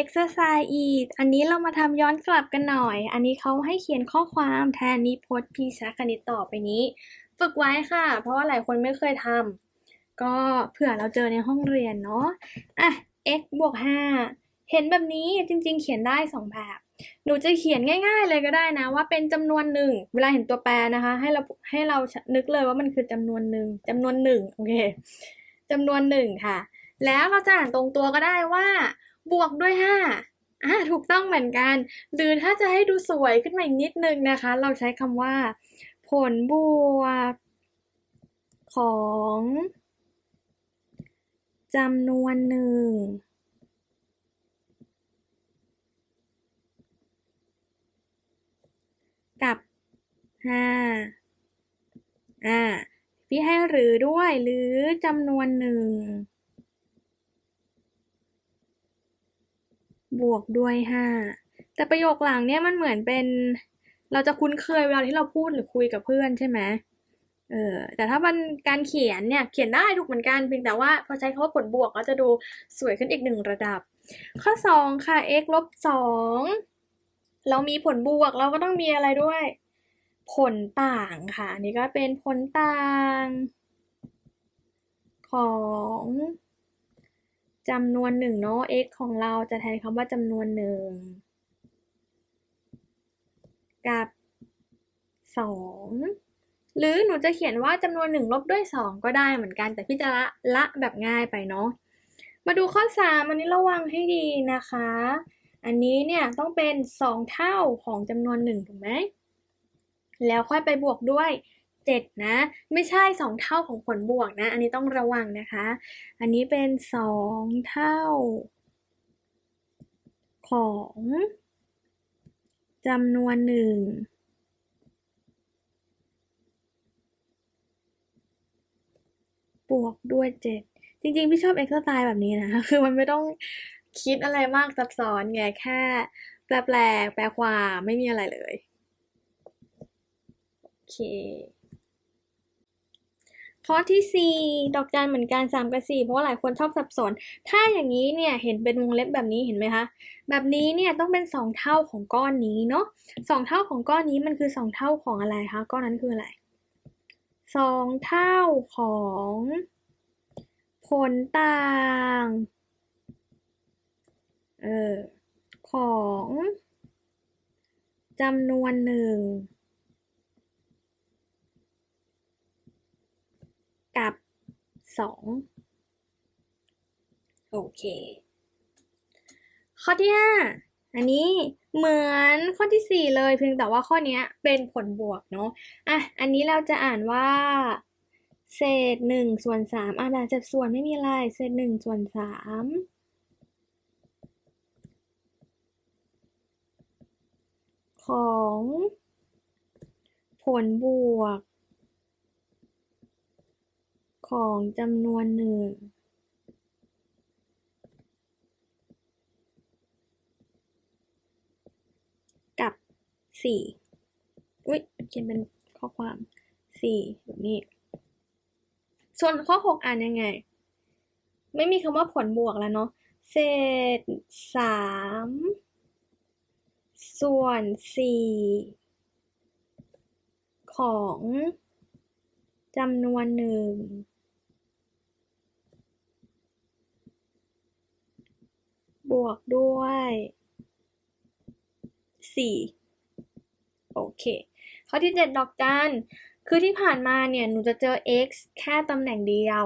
exercise อีกอันนี้เรามาทำย้อนกลับกันหน่อย อันนี้เขาให้เขียนข้อความแทนนิพจน์พิชคณิตต่อไปนี้ ฝึกไว้ค่ะ เพราะว่าหลายคนไม่เคยทำก็เผื่อเราเจอในห้องเรียนเนาะอะ x บวกห้าเห็นแบบนี้จริงๆ เขียนได้สองแบบ หนูจะเขียนง่ายๆเลยก็ได้นะ ว่าเป็นจำนวนหนึ่งเวลาเห็นตัวแปรนะคะ ให้เราให้เรานึกเลยว่ามันคือจำนวนหนึ่งจำนวนหนึ่งโอเคจำนวนหนึ่งค่ะ แล้วเราจะอ่านตรงตัวก็ได้ว่า บวกด้วยห้าอ่าถูกต้องเหมือนกัน หรือถ้าจะให้ดูสวยขึ้นมาอีกนิดนึงนะคะ เราใช้คำว่า ผลบวก ของจำนวนหนึ่งกับห้าอ่า พี่ให้หรือด้วยหรือจำนวนหนึ่ง บวกด้วยห้าแต่ประโยคหลังเนี่ยมันเหมือนเป็น เราจะคุ้นเคยเวลาที่เราพูดหรือคุยกับเพื่อนใช่ไหมเออแต่ถ้ามันการเขียนเนี่ยเขียนได้ถูกเหมือนกันเพียงแต่ว่าพอใช้คำว่าผลบวกก็จะดูสวยขึ้นอีกหนึ่งระดับ ข้อสองค่ะ x ลบสองเรามีผลบวกเราก็ต้องมีอะไรด้วย ผลต่างค่ะอันนี้ก็เป็นผลต่างของ จำนวนหนึ่งเนาะ x ของเราจะแทนคำว่าจำนวนหนึ่งกับสองหรือหนูจะเขียนว่าจำนวนหนึ่งลบด้วยสองก็ได้เหมือนกัน แต่พี่จะละละแบบง่ายไปเนาะมาดูข้อสามอันนี้ระวังให้ดีนะคะ อันนี้เนี่ยต้องเป็นสองเท่าของจำนวนหนึ่งถูกไหมแล้วค่อยไปบวกด้วย เจ็ดนะ ไม่ใช่สองเท่าของผลบวกนะ อันนี้ต้องระวังนะคะ อันนี้เป็นสองเท่า ของจำนวนหนึ่งบวกด้วยเจ็ดจริงๆ พี่ชอบเอ็กซ์ไซส์แบบนี้นะ คือมันไม่ต้องคิดอะไรมากซับซ้อนไง แค่แปลแปลแปลความไม่มีอะไรเลย โอเค ข้อที่สี่ดอกจันเหมือนกันสามกับสี่เพราะว่าหลายคนชอบสับสน ถ้าอย่างนี้เนี่ยเห็นเป็นวงเล็บแบบนี้เห็นไหมคะ แบบนี้เนี่ยต้องเป็นสองเท่าของก้อนนี้เนาะสองเท่าของก้อนนี้มันคือสองเท่าของอะไรคะ ก้อนนั้นคืออะไรสองเท่าของผลต่างเออของจำนวนหนึ่ง กับสองโอเค ข้อที่ห้าอันนี้เหมือนข้อที่สี่เลยเพียงแต่ว่าข้อนี้เป็นผลบวกเนาะอะอันนี้เราจะอ่านว่า เศษหนึ่งส่วนสามอะแบบเศษส่วนไม่มีอะไรเศษหนึ่งส่วนสามของผลบวก ของจำนวนหนึ่งกับสี่อุ้ยเขียนเป็นข้อความสี่แบบนี้ ส่วนข้อหกอ่านยังไง ไม่มีคำว่าผลบวกแล้วเนาะเศษสามส่วนสี่ของจำนวนหนึ่ง บวกด้วยสี่โอเค ข้อที่เจ็ดดอกจันคือที่ผ่านมาเนี่ย หนูจะเจอ x แค่ตำแหน่งเดียว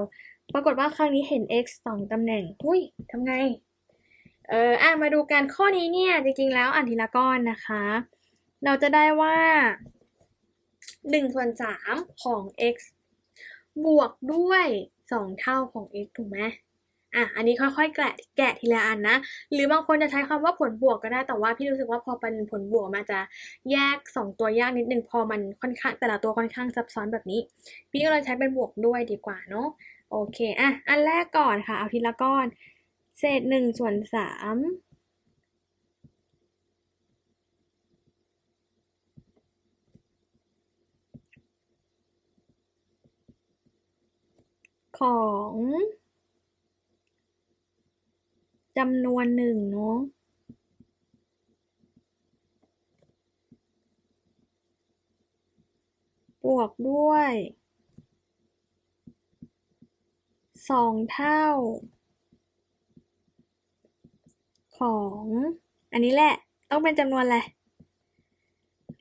ปรากฏว่าครั้งนี้เห็น x สองตำแหน่ง อุ้ยทำไง เอออะมาดูกันข้อนี้เนี่ย จริงๆแล้วอ่านทีละก้อนนะคะ เราจะได้ว่าหนึ่งส่วนสามของ x บวกด้วยสองเท่าของ x ถูกไหม อะอันนี้ค่อยๆแกะแกะทีละอันนะ หรือบางคนจะใช้คำว่าผลบวกก็ได้แต่ว่าพี่รู้สึกว่าพอเป็นผลบวกมันจะแยกสองตัวยากนิดนึงพอมันค่อนข้างแต่ละตัวค่อนข้างซับซ้อนแบบนี้ พี่ก็เลยใช้เป็นบวกด้วยดีกว่าเนาะโอเคอะอันแรกก่อนค่ะ เอาทีละก้อน เศษหนึ่งส่วนสามของ จำนวนหนึ่งเนาะบวกด้วยสองเท่า ของ อันนี้แหละ ต้องเป็นจำนวนอะไร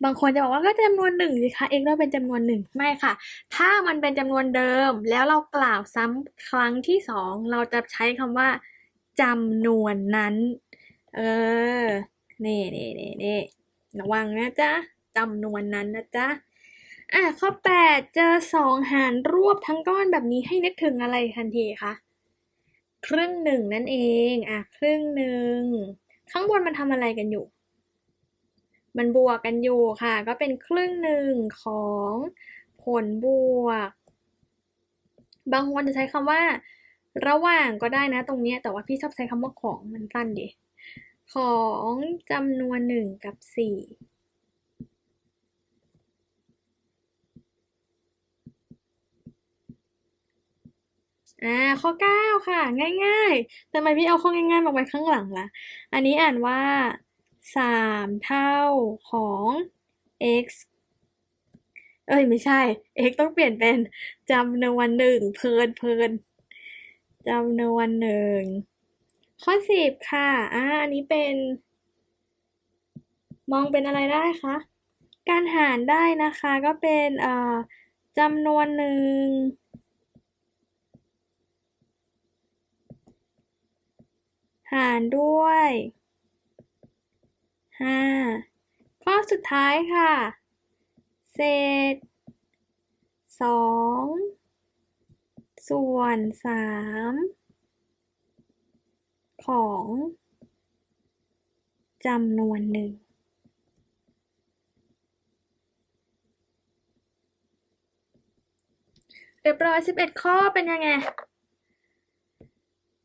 บางคนจะบอกว่าก็จำนวนหนึ่งสิคะ x ต้องเป็นจำนวนหนึ่งไม่ค่ะ ถ้ามันเป็นจำนวนเดิมแล้วเรากล่าวซ้ำครั้งที่สองเราจะใช้คำว่า จำนวนนั้น เออนี่นี่นี่นี่ระวังนะจ๊ะจำนวนนั้นนะจ๊ะอะข้อแปดเจอสองหารรวบทั้งก้อนแบบนี้ให้นึกถึงอะไรทันทีคะครึ่งหนึ่งนั่นเองอะครึ่งหนึ่งข้างบนมันทำอะไรกันอยู่ มันบวกกันอยู่ค่ะ ก็เป็นครึ่งหนึ่งของผลบวก บางคนจะใช้คำว่า ระหว่างก็ได้นะตรงเนี้ย แต่ว่าพี่ชอบใช้คำว่าของมันสั้นดีของจำนวนหนึ่งกับสี่อ่าข้อเก้าค่ะ ง่ายๆทำไมพี่เอาข้อง่ายๆมาไว้ข้างหลังล่ะ อันนี้อ่านว่าสามเท่าของ x เอ้ย ไม่ใช่ x ต้องเปลี่ยนเป็นจำนวนหนึ่งเพลินเพลิน จำนวนหนึ่ง ข้อสิบค่ะ อ่า อันนี้เป็น มองเป็นอะไรได้คะ การหารได้นะคะก็เป็นเอ่อจำนวนหนึ่ง หารด้วยห้าข้อสุดท้ายค่ะ เศษสอง ส่วนสามของจำนวนหนึ่ง เรียบร้อยสิบเอ็ดข้อเป็นยังไง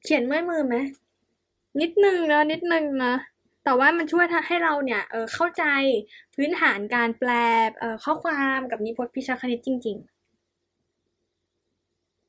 เขียนเมื่อยมือไหม นิดนึงนะนิดนึงนะแต่ว่ามันช่วยให้เราเนี่ยเเข้าใจพื้นฐานการแปลข้อความกับนิพจน์พิชาคณิตจริง ๆ